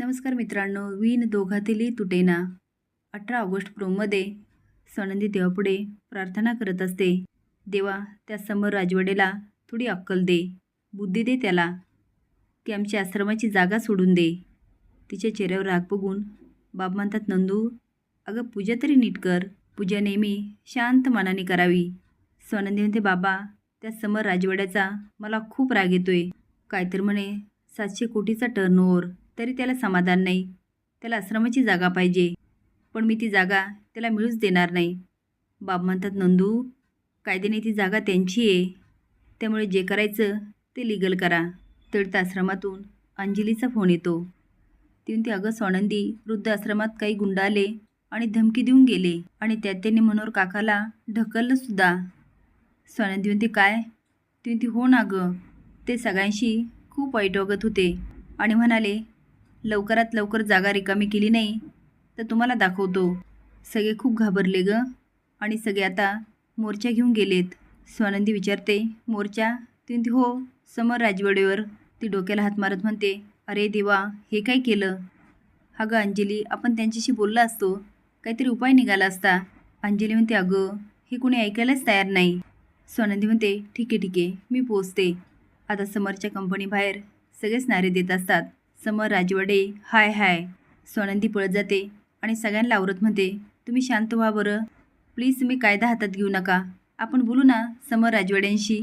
नमस्कार मित्रांनो विण दोघातीलही तुटेना अठरा ऑगस्ट प्रोमध्ये सनंदी देवापुढे प्रार्थना करत असते. देवा त्या समोर राजवाडेला थोडी अक्कल दे. बुद्धी दे त्याला की आमच्या आश्रमाची जागा सोडून दे. तिच्या चेहऱ्यावर राग बघून बाब म्हणतात नंदू अगं पूजा तरी नीट कर. पूजा नेहमी शांत मनाने करावी. स्वानंदी म्हणते बाबा त्या समर राजवाड्याचा मला खूप राग येतोय. काय तर म्हणे सातशे कोटीचा टर्नओव्हर तरी त्याला समाधान नाही. त्याला आश्रमाची जागा पाहिजे. पण मी ती जागा त्याला मिळूच देणार नाही. बाब म्हणतात नंदू कायद्याने ती जागा त्यांची आहे. त्यामुळे जे करायचं ते लिगल करा. तळत आश्रमातून अंजलीचा फोन येतो. ती ते अगं स्वानंदी वृद्ध आश्रमात काही गुंड आले आणि धमकी देऊन गेले आणि त्यात त्यांनी मनोहर काकाला ढकललं सुद्धा. सोनंदी म्हणते काय? ती हो ना गं. ते सगळ्यांशी खूप वाईट वागत होते आणि म्हणाले लवकरात लवकर जागा रिकामी केली नाही तर तुम्हाला दाखवतो. सगळे खूप घाबरले ग. आणि सगळे आता मोर्चा घेऊन गेलेत. स्वानंदी विचारते मोर्चा? ती हो समर राजवाडेवर ती डोक्याला हात मारत म्हणते अरे देवा हे काय केलं? हा गं अंजली आपण त्यांच्याशी बोलला असतो. काहीतरी उपाय निघाला असता. अंजली म्हणते अगं हे कुणी ऐकायलाच तयार नाही. स्वानंदी म्हणते ठीक आहे ठीक आहे मी पोचते आता समरच्या कंपनीबाहेर सगळेच नारे देत असतात. समर राजवाडे हाय हाय सोनंदी पळत जाते आणि सगळ्यांना आवरत म्हणते तुम्ही शांत व्हा बरं. प्लीज तुम्ही कायदा हातात घेऊ नका. आपण बोलू ना समर राजवाड्यांशी.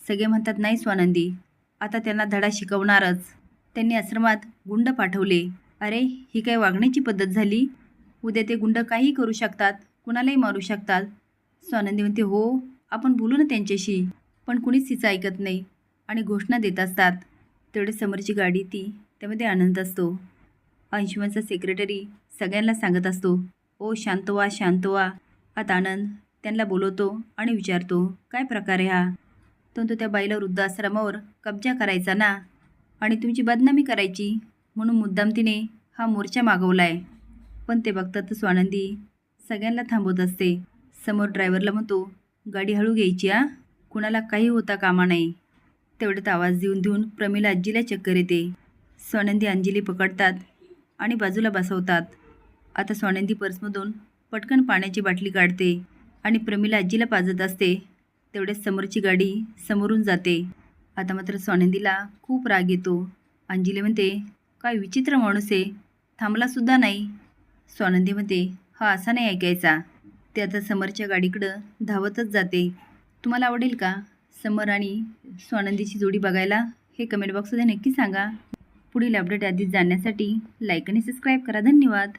सगळे म्हणतात नाही स्वानंदी आता त्यांना धडा शिकवणारच. त्यांनी आश्रमात गुंड पाठवले. अरे ही काय वागण्याची पद्धत झाली? उद्या ते गुंड काहीही करू शकतात कुणालाही मारू शकतात. स्वानंदी म्हणते हो आपण बोलू ना त्यांच्याशी पण कुणीच तिचं ऐकत नाही आणि घोषणा देत असतात. तेवढे समोरची गाडी ती त्यामध्ये आनंद असतो. अंशुमनचा सेक्रेटरी सगळ्यांना सांगत असतो. ओ शांत व्हा शांत व्हा. आता आनंद त्यांना बोलवतो आणि विचारतो काय प्रकार आहे हा? तो तो त्या बाईला वृद्धाश्रमावर कब्जा करायचा ना? आणि तुमची बदनामी करायची? म्हणून मुद्दाम तिने हा मोर्चा मागवला आहे पण ते बघतात स्वानंदी सगळ्यांना थांबवत असते. समोर ड्रायव्हरला म्हणतो गाडी हळू घ्यायची आ कुणाला काही होता कामा नाही. तेवढ्यात आवाज देऊन देऊन प्रमिला आजीला चक्कर येते. सोनंदी अंजली पकडतात आणि बाजूला बसवतात. आता सोनंदी पर्समधून पटकन पाण्याची बाटली काढते आणि प्रमिला आजीला पाजत असते. तेवढ्याच समोरची गाडी समोरून जाते. आता मात्र सोनंदीला खूप राग येतो. अंजली म्हणते काय विचित्र माणूस आहे. थांबलासुद्धा नाही. सोनंदी म्हणते हा असा नाही ऐकायचा. ते आता समरच्या गाडीकडं धावतच जाते. तुम्हाला आवडेल का समर आणि स्वानंदीची जोडी बघायला? हे कमेंट बॉक्समध्ये नक्की सांगा. पुढील अपडेट आधीच जाणण्यासाठी लाईक आणि सबस्क्राईब करा. धन्यवाद.